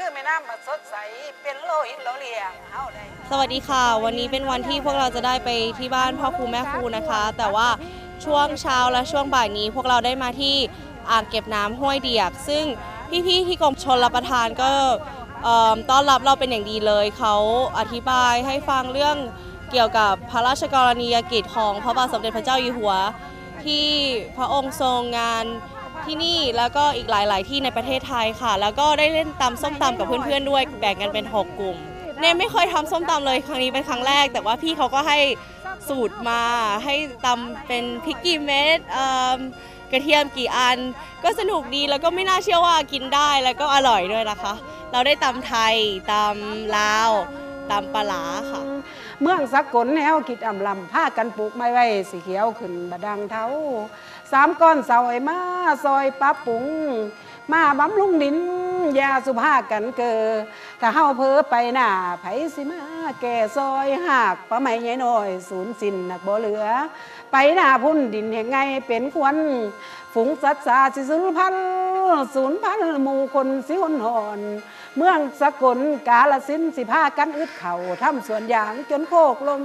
คือแม่น้ำมาสดใส เป็นโลหิตโลเลียงเฮาได้สวัสดีค่ะ วันนี้เป็นวันที่พวกเราจะได้ไปที่บ้านพ่อครูแม่ครูนะคะ แต่ว่าช่วงเช้าและช่วงบ่ายนี้ พวกเราได้มาที่อ่างเก็บน้ำห้วยเดียกซึ่งพี่ๆที่กรมชนรับประทานก็เอิ่มต้อนรับเราเป็นอย่างดีเลย เขาอธิบายให้ฟังเรื่องเกี่ยวกับพระราชกรณียกิจของพระบาทสมเด็จพระเจ้าอยู่หัว ที่พระองค์ทรงงาน ที่นี่แล้วก็อีกหลาย ๆ ที่ในประเทศไทยค่ะ แล้วก็ได้เล่นตำส้มตำกับเพื่อนๆด้วย แบ่งกันเป็น 6 กลุ่ม เนยไม่เคยทำส้มตำเลยครั้งนี้เป็นครั้งแรก แต่ว่าพี่เขาก็ให้สูตรมาให้ตำเป็นพริกกี่เม็ดกระเทียมกี่อัน ก็สนุกดีแล้วก็ไม่น่าเชื่อว่ากินได้แล้วก็อร่อยด้วยนะคะ เราได้ตำไทยตำลาวตำปลาร้าค่ะ เมืองสกลแนวคิดอ่ำลำผ้ากันปลูกไม้ไว้สีเขียวขึ้นบดังเท้าสามก้อนเสาไอ้มาซอยปรับปุงมาบำรุงดินยาสุภากันเกอถ้าเฮาเพ้อไปหน้าไผสิมาแก่ซอยหากปะไม่ใหญ่น้อยสูญสินนักบ่เหลือ ไปหน้าพุ่นดินแห่งไงเป็นควนฝูงสัตว์สาสิสูญพันธุ์สูญพันหมู่คนสิหนหอน เมืองสกลกาลสินสิพากันอึดเข่าทำสวนยางจนโคกลม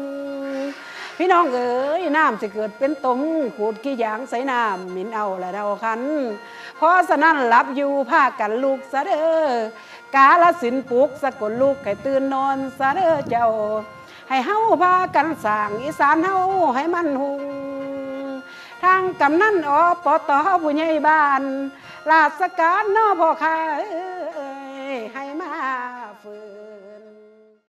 พี่น้องเอ๋ยน้ำสิเกิดเป็นตมขูดขี้ยางใส่น้ำหมินเอาและเราคันเพราะฉะนั้นหลับอยู่พากันลูกซะเด้อกาลสินปลูกสกลลูกให้ตื่นนอนซะเด้อเจ้า ให้เฮาพากันสร้างอีสานเฮาให้มันหุงทางกำนันอปตผู้ใหญ่บ้านราชการนอพ่อค้าเอ้